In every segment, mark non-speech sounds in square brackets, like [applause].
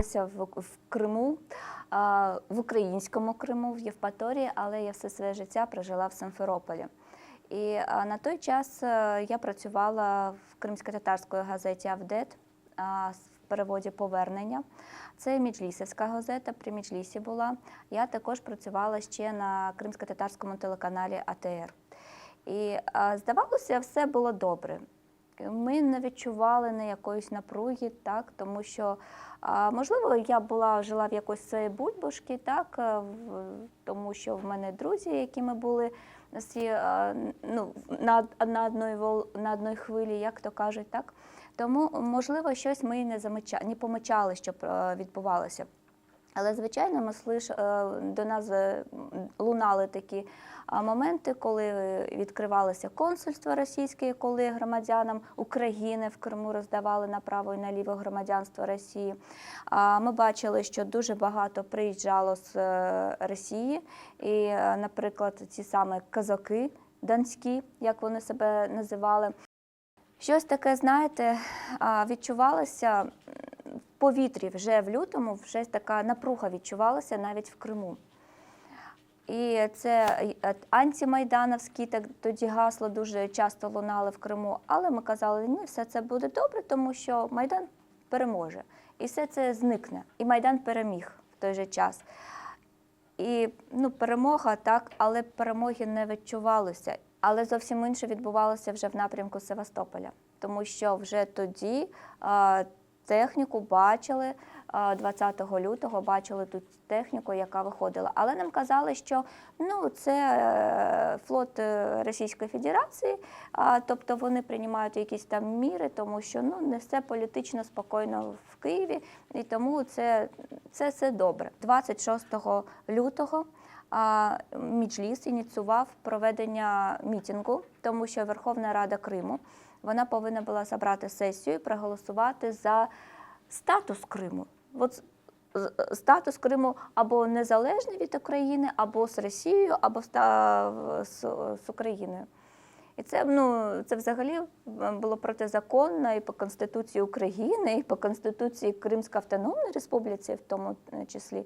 народилася в, в Криму, в українському Криму, в Євпаторії, але я все своє життя прожила в Симферополі. І на той час е, я працювала в кримсько-татарської газеті Авдет в переводі повернення. Це Міджлісівська газета, при Міджлісі була. Я також працювала ще на кримсько-татарському телеканалі АТР. І здавалося, все було добре. Ми не відчували ні якоїсь напруги, так, тому що, можливо, я була жила в якоїсь бульбашці, так, е, тому що в мене друзі, які ми були всі ну, на, на, одній, на одній хвилі, як то кажуть, так. Тому, можливо, щось ми не, замеча, не помічали, що е, відбувалося. Але, звичайно, ми слиш, е, до нас е, лунали такі моменти, коли відкривалося консульство російське, коли громадянам України в Криму роздавали направо і наліво громадянство Росії. Ми бачили, що дуже багато приїжджало з е, Росії, і, наприклад, ці саме казаки донські, як вони себе називали. Щось таке, знаєте, відчувалося повітрі вже в лютому, вже така напруга відчувалася навіть в Криму. І це е, антимайдановські так тоді гасло дуже часто лунали в Криму. Але ми казали, ні, все це буде добре, тому що Майдан переможе. І все це зникне. І Майдан переміг в той же час. І ну, перемога так, але перемоги не відчувалося. Але зовсім інше відбувалося вже в напрямку Севастополя, тому що вже тоді а, техніку бачили 20 лютого, бачили тут техніку, яка виходила. Але нам казали, що ну, це е, флот е, Російської Федерації, тобто вони приймають якісь там міри, тому що ну, не все політично спокійно в Києві, і тому це, це все добре. 26 лютого Міджліс ініціював проведення мітингу, тому що Верховна Рада Криму вона повинна була забрати сесію і проголосувати за статус Криму. От статус Криму або незалежний від України, або з Росією, або з, Україною. І це, ну, це взагалі було протизаконно і по Конституції України, і по Конституції Кримської Автономної Республіці, в тому числі.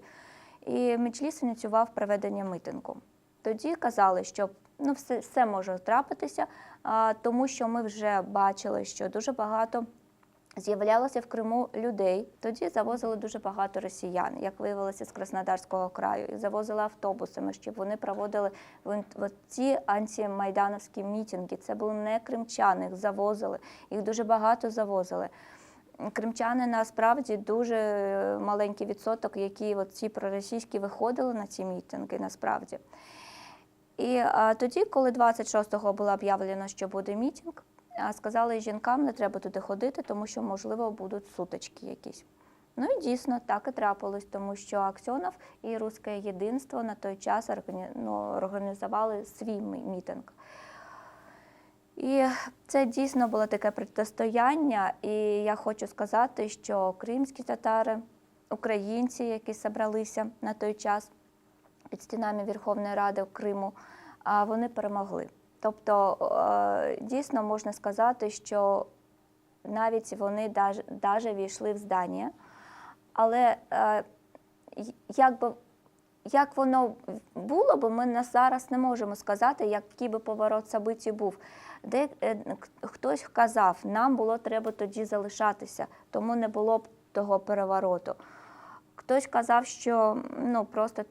І Меджліс ініціював проведення митингу. Тоді казали, що ну, все, все може трапитися, тому що ми вже бачили, що дуже багато з'являлося в Криму людей. Тоді завозили дуже багато росіян, як виявилося з Краснодарського краю, і завозили автобусами, щоб вони проводили ці антимайдановські мітинги. Це були не кримчани, їх завозили, їх дуже багато завозили. Кримчани насправді дуже маленький відсоток, які от проросійські виходили на ці мітинги, насправді. І а, тоді, коли 26-го було об'явлено, що буде мітинг, а, сказали жінкам, не треба туди ходити, тому що, можливо, будуть сутички якісь. Ну і дійсно так і трапилось, тому що Аксьонов і Руське єдинство на той час ну, організували свій мітинг. І це дійсно було таке протистояння. І я хочу сказати, що кримські татари, українці, які зібралися на той час під стінами Верховної Ради Криму, вони перемогли. Тобто е, дійсно можна сказати, що навіть вони навіть війшли в здання, але е, як би як воно було б, ми зараз не можемо сказати, який би поворот событий був. Де е, хтось казав, нам було треба тоді залишатися, тому не було б того перевороту. Хтось казав, що ну просто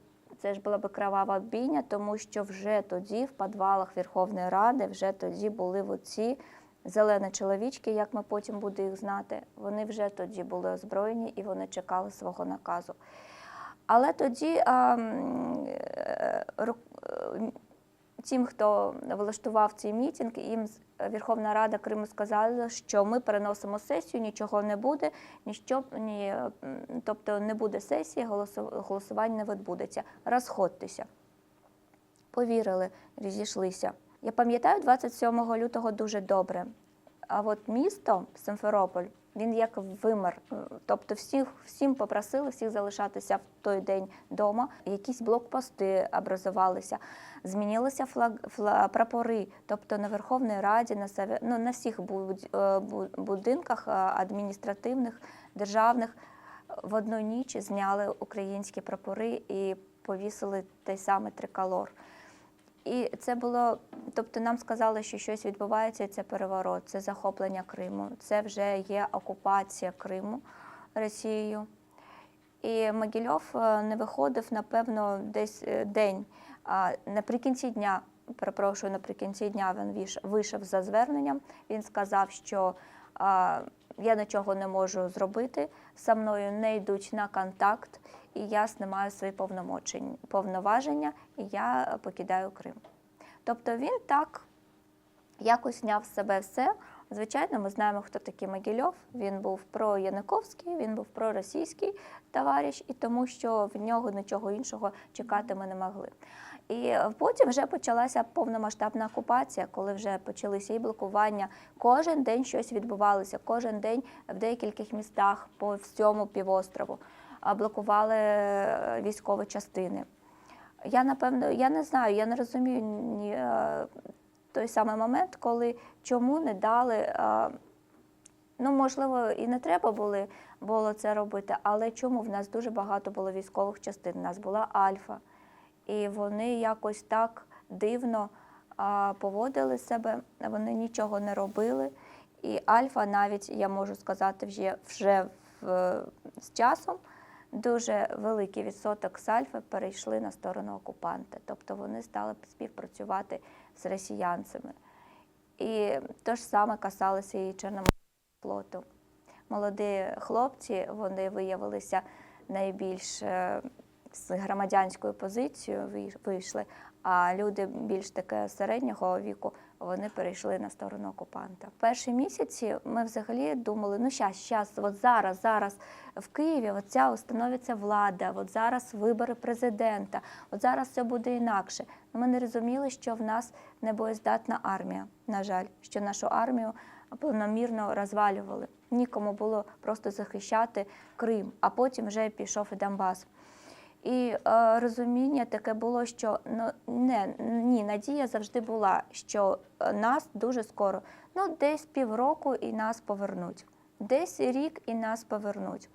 це ж була би кровава бійня, тому що вже тоді в підвалах Верховної Ради вже тоді були оці зелені чоловічки, як ми потім будемо їх знати. Вони вже тоді були озброєні і вони чекали свого наказу. Але тоді а, тим, хто влаштував цей мітинг, їм з- Верховна Рада Криму сказала, що ми переносимо сесію, нічого не буде, ніщо, ні, тобто не буде сесії, голосування не відбудеться. Розходьтеся. Повірили, розійшлися. Я пам'ятаю 27 лютого дуже добре. А от місто Симферополь, він як вимер. Тобто всіх, всім попросили всіх залишатися в той день вдома. Якісь блокпости образувалися, змінилися флаг, фла- прапори. Тобто на Верховній Раді, на, Сове- ну, на всіх е, бу- будинках е, адміністративних, державних в одну ніч зняли українські прапори і повісили той самий триколор. І це було, тобто нам сказали, що щось відбувається, це переворот, це захоплення Криму, це вже є окупація Криму Росією. І Могильов е, не виходив, напевно, десь е, день. Наприкінці дня, перепрошую, наприкінці дня він вийшов за зверненням. Він сказав, що я нічого не можу зробити, со мною не йдуть на контакт, і я знімаю свої повноваження, і я покидаю Крим. Тобто він так якось зняв з себе все. Звичайно, ми знаємо, хто такий Могильов. Він був про-Яниковський, він був проросійський товариш, і тому що в нього нічого іншого чекати ми не могли. І потім вже почалася повномасштабна окупація, коли вже почалися і блокування. Кожен день щось відбувалося, кожен день в деяких містах по всьому півострову блокували е, військові частини. Я напевно, я не знаю, я не розумію ні, е, той самий момент, коли чому не дали. е, Ну, можливо, і не треба були, було це робити, але чому в нас дуже багато було військових частин? У нас була Альфа, і вони якось так дивно а, поводили себе, вони нічого не робили. І Альфа, навіть я можу сказати, вже, вже в, з часом дуже великий відсоток з Альфи перейшли на сторону окупанта. Тобто вони стали співпрацювати з росіянцями. І те ж саме касалося і Чорноморського флоту. Молоді хлопці вони виявилися найбільш е, з громадянською позицією вийшли, а люди більш таке середнього віку вони перейшли на сторону окупанта. Перші місяці ми взагалі думали, ну щас, щас, от зараз, зараз в Києві от установиться влада, от зараз вибори президента, от зараз все буде інакше. Ми не розуміли, що в нас не боєздатна армія. На жаль, що нашу армію планомірно розвалювали. Нікому було просто захищати Крим, а потім вже пішов і Донбас. І е, розуміння таке було, що ну не ні, надія завжди була, що е, нас дуже скоро, ну десь півроку і нас повернуть, десь рік і нас повернуть.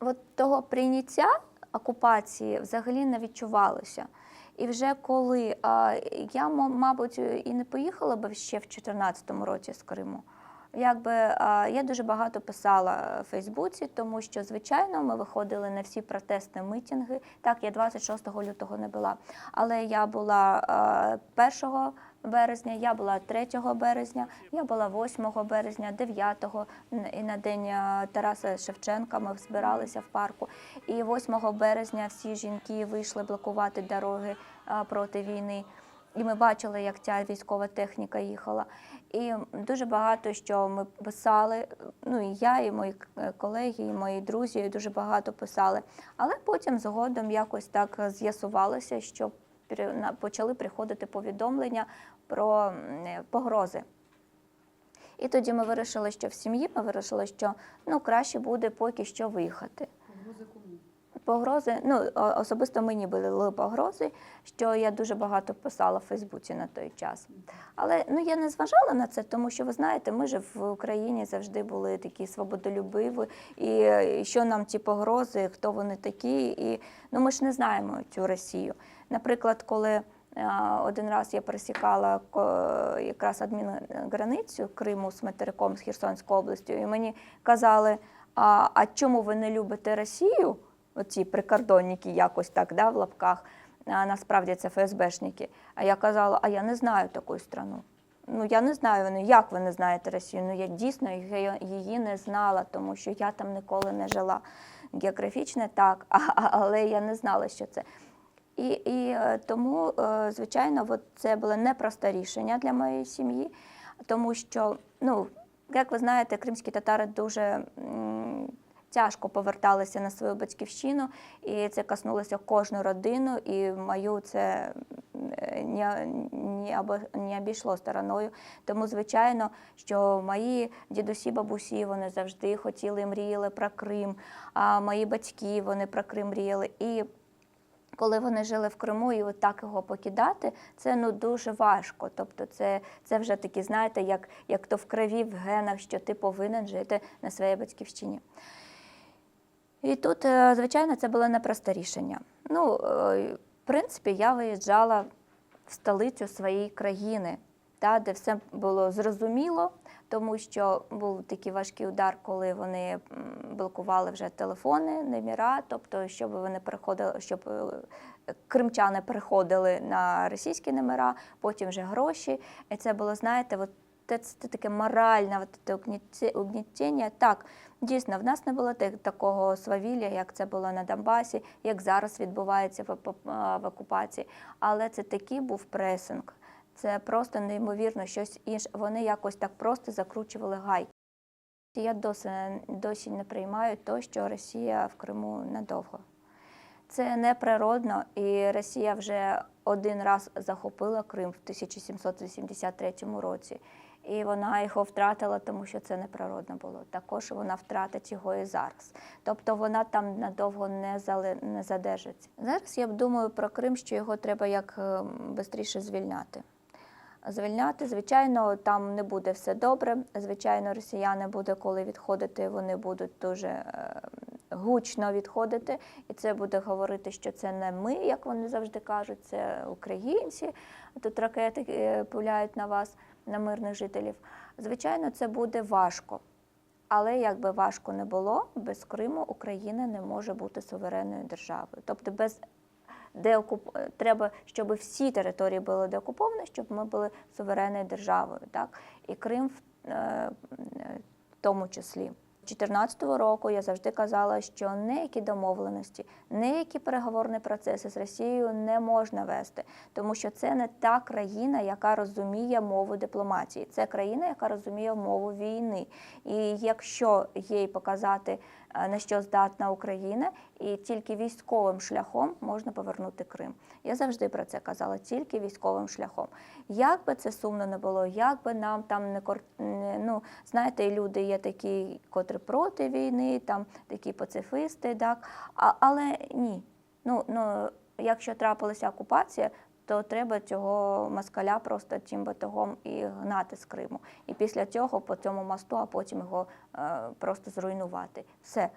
От того прийняття окупації взагалі не відчувалося. І вже коли а, я, мабуть, і не поїхала би ще в 2014 році з Криму. Якби я дуже багато писала в Фейсбуці, тому що, звичайно, ми виходили на всі протестні митинги. Так, я 26 лютого не була, але я була а, 1 березня, я була 3 березня, я була 8 березня, 9 і на день Тараса Шевченка ми збиралися в парку. І 8 березня всі жінки вийшли блокувати дороги проти війни. І ми бачили, як ця військова техніка їхала. І дуже багато що ми писали. Ну і я, і мої е, колеги, і мої друзі дуже багато писали. Але потім згодом якось так з'ясувалося, що почали приходити повідомлення про е, погрози. І тоді ми вирішили, що в сім'ї ми вирішили, що ну краще буде поки що виїхати. Погрози, ну особисто мені були погрози, що я дуже багато писала в Фейсбуці на той час. Але ну я не зважала на це, тому що ви знаєте, ми ж в Україні завжди були такі свободолюбиві, і що нам ці погрози, хто вони такі, і ну ми ж не знаємо цю Росію. Наприклад, коли е, один раз я пересікала якраз адмінграницю Криму з материком з Херсонською областю, і мені казали: а, а чому ви не любите Росію? Оці прикордонники, якось так, да, в лапках. А насправді це ФСБшники. А я казала, а я не знаю таку страну. Ну я не знаю вони, як ви не знаєте Росію. Ну я дійсно її- не знала, тому що я там ніколи не жила. Географічно так, [laughs] а, але я не знала, що це. І, і е, тому, е, звичайно, от це було непросте рішення для моєї сім'ї, тому що, ну, як ви знаєте, кримські татари дуже тяжко поверталися на свою батьківщину, і це коснулося кожну родину, і мою це е, не, обійшло стороною. Тому, звичайно, що мої дідусі, бабусі вони завжди хотіли, мріяли про Крим, а мої батьки вони про Крим мріяли. І коли вони жили в Криму, і от так його покидати, це ну дуже важко. Тобто, це, це вже такі, знаєте, як, як то в крові, в генах, що ти повинен жити на своїй батьківщині. І тут, е, звичайно, це було непросте рішення. Ну, е, в принципі, я виїжджала в столицю своєї країни, та, де все було зрозуміло, тому що був такий важкий удар, коли вони блокували вже телефони, номера, тобто, щоб вони переходили, щоб е, кримчани переходили на російські номера, потім вже гроші. І це було, знаєте, от це, це таке моральне угнітіння. Так, дійсно, в нас не було такого свавілля, як це було на Донбасі, як зараз відбувається в, в окупації. Але це такий був пресинг. Це просто неймовірно щось інше. Вони якось так просто закручували гайки. Я досі, досі не приймаю те, що Росія в Криму надовго. Це неприродно, і Росія вже один раз захопила Крим в 1783 році. І вона його втратила, тому що це неприродно було. Також вона втратить його і зараз. Тобто вона там надовго не, зали, не задержиться. Зараз я думаю про Крим, що його треба як швидше звільняти. Звільняти, звичайно, там не буде все добре. Звичайно, росіяни буде, коли відходити, вони будуть дуже е, гучно відходити, і це буде говорити, що це не ми, як вони завжди кажуть, це українці. Тут ракети е, пуляють на вас, на мирних жителів. Звичайно, це буде важко. Але як би важко не було, без Криму Україна не може бути суверенною державою. Тобто без деокуп... треба, щоб всі території були деокуповані, щоб ми були суверенною державою. Так? І Крим в, е, тому числі. 2014 року я завжди казала, що ніякі домовленості, ніякі переговорні процеси з Росією не можна вести, тому що це не та країна, яка розуміє мову дипломатії. Це країна, яка розуміє мову війни. І якщо їй показати, е, на що здатна Україна, і тільки військовим шляхом можна повернути Крим. Я завжди про це казала, тільки військовим шляхом. Як би це сумно не було, як би нам там не ну, знаєте, люди є такі, котрі проти війни, там такі пацифисти, так. А, але ні. Ну, ну, якщо трапилася окупація, то треба цього москаля просто тим батогом і гнати з Криму. І після цього по цьому мосту, а потім його е, просто зруйнувати. Все.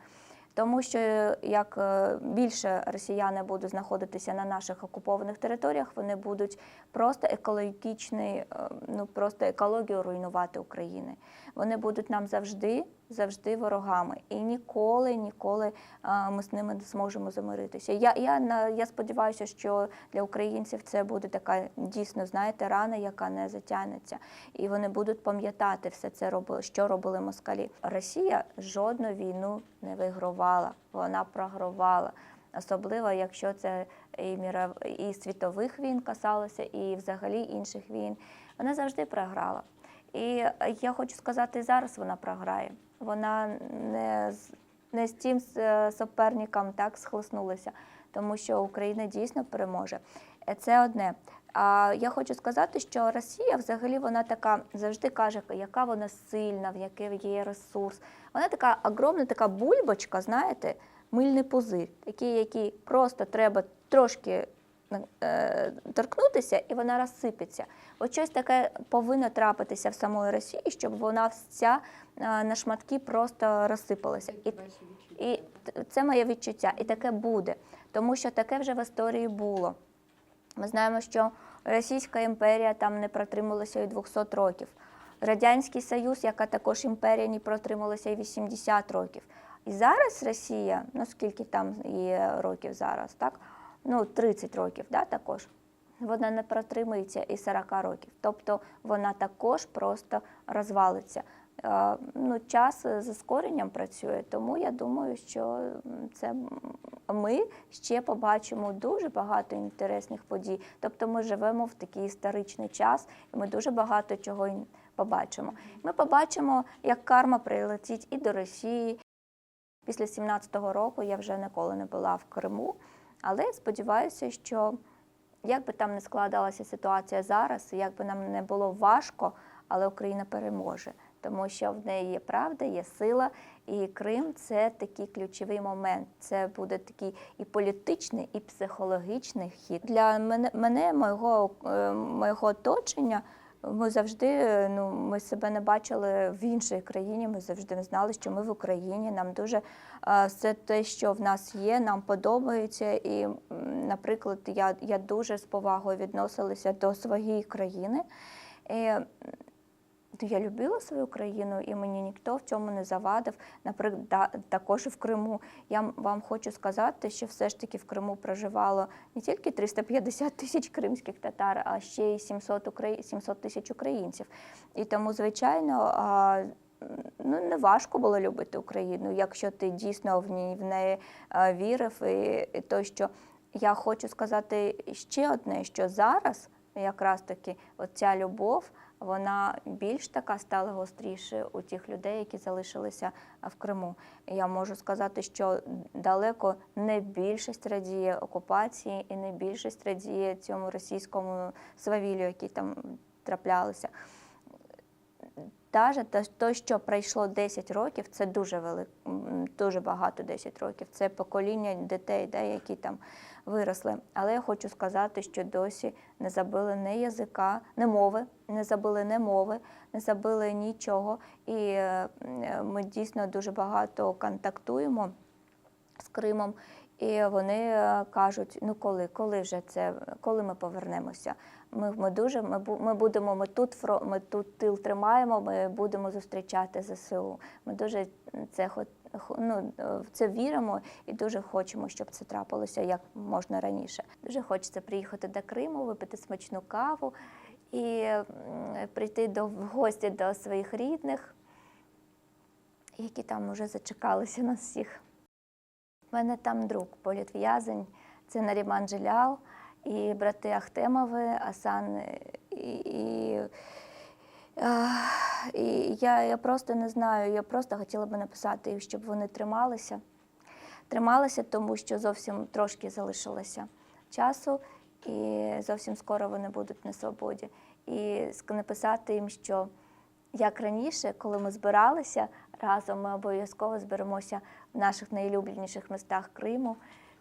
Тому що як е, більше росіяни будуть знаходитися на наших окупованих територіях, вони будуть просто екологічний, е, ну просто екологію руйнувати України. Вони будуть нам завжди, завжди ворогами. І ніколи, ніколи е, ми з ними не зможемо замиритися. Я, я, я сподіваюся, що для українців це буде така дійсно, знаєте, рана, яка не затягнеться. І вони будуть пам'ятати все це, робили, що робили москалі. Росія жодну війну не вигравала, вона програвала. Особливо, якщо це і, міров... і світових війн касалося, і взагалі інших війн. Вона завжди програла. І я хочу сказати, зараз вона програє. Вона не з, не з тим е, суперником так схлеснулася, тому що Україна дійсно переможе. Е, Це одне. А я хочу сказати, що Росія взагалі вона така завжди каже, яка вона сильна, в який є ресурс. Вона така огромна, така бульбочка, знаєте, мильний пузир, такий, який просто треба трошки е, торкнутися, і вона розсипеться. От щось таке повинно трапитися в самої Росії, щоб вона вся е, на шматки просто розсипалася. І, і це моє відчуття, і таке буде, тому що таке вже в історії було. Ми знаємо, що Російська імперія там не протрималася і 200 років. Радянський Союз, яка також імперія, не протрималася і 80 років. І зараз Росія, ну скільки там є років зараз, так? Ну, 30 років, да, також. Вона не протримується і 40 років. Тобто вона також просто розвалиться. Е, Ну, час з зіскоренням працює, тому я думаю, що це ми ще побачимо дуже багато інтересних подій. Тобто ми живемо в такий історичний час, і ми дуже багато чого побачимо. Ми побачимо, як карма прилетить і до Росії. Після 17-го року я вже ніколи не була в Криму, але сподіваюся, що як би там не складалася ситуація зараз, як би нам не було важко, але Україна переможе. тому що в неї є правда, є сила, і Крим це такий ключовий момент. Це буде такий і політичний, і психологічний хід. Для мене, мого, е, моєго оточення. Ми завжди е, ну, ми себе не бачили в іншій країні. Ми завжди знали, що ми в Україні. Нам дуже е, все те, що в нас є, нам подобається. І, наприклад, я, я дуже з повагою відносилася до своєї країни. І, я любила свою країну, і мені ніхто в цьому не завадив. Наприклад, також в Криму. Я вам хочу сказати, що все ж таки в Криму проживало не тільки 350 тисяч кримських татар, а ще й 700 украї- 700 тисяч українців. І тому, звичайно, ну не важко було любити Україну, якщо ти дійсно в ній в неї вірив. І, і то, що я хочу сказати ще одне, що зараз якраз таки оця любов, вона більш така стала гостріше у тих людей, які залишилися в Криму. Я можу сказати, що далеко не більшість радіє окупації і не більшість радіє цьому російському свавіллю, який там траплялися. Даже те, що пройшло 10 років, це дуже велик, дуже багато 10 років. Це покоління дітей, де, які там виросли. Але я хочу сказати, що досі не забили ні язика, ні мови, не забили ні мови, не забили нічого. І е, ми дійсно дуже багато контактуємо з Кримом. І вони е, кажуть: ну коли, коли вже це, коли ми повернемося? Ми, ми дуже ми, ми будемо, ми тут ми тут тил тримаємо, ми будемо зустрічати ЗСУ. Ми дуже це ну, е, в це віримо і дуже хочемо, щоб це трапилося як можна раніше. Дуже хочеться приїхати до Криму, випити смачну каву і прийти до в гості до своїх рідних, які там вже зачекалися нас всіх. У мене там друг, політв'язень, це Наріман Джилял і брати Ахтемови, Асан. І, і, і я, я просто не знаю, я просто хотіла би написати, щоб вони трималися. Трималися, тому що зовсім трошки залишилося часу, і зовсім скоро вони будуть на свободі. І написати їм, що як раніше, коли ми збиралися разом, ми обов'язково зберемося в наших найулюбленіших містах Криму.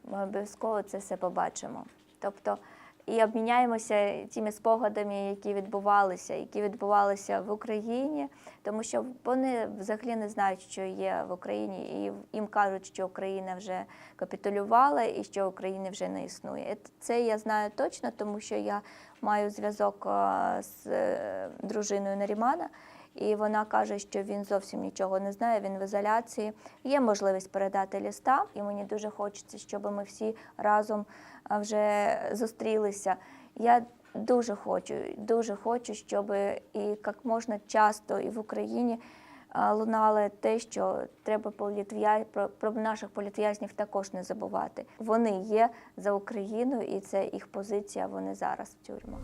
Ми обов'язково це все побачимо. Тобто і обміняємося тими спогадами, які відбувалися, які відбувалися в Україні, тому що вони взагалі не знають, що є в Україні, і їм кажуть, що Україна вже капітулювала і що України вже не існує. Це я знаю точно, тому що я маю зв'язок з е, дружиною Нарімана. І вона каже, що він зовсім нічого не знає, він в ізоляції. Є можливість передати ліста, і мені дуже хочеться, щоб ми всі разом вже зустрілися. Я дуже хочу, дуже хочу, щоб і як можна часто і в Україні а, лунало те, що треба політв'я... про, про наших політв'язнів також не забувати. Вони є за Україну, і це їх позиція. Вони зараз в тюрмах.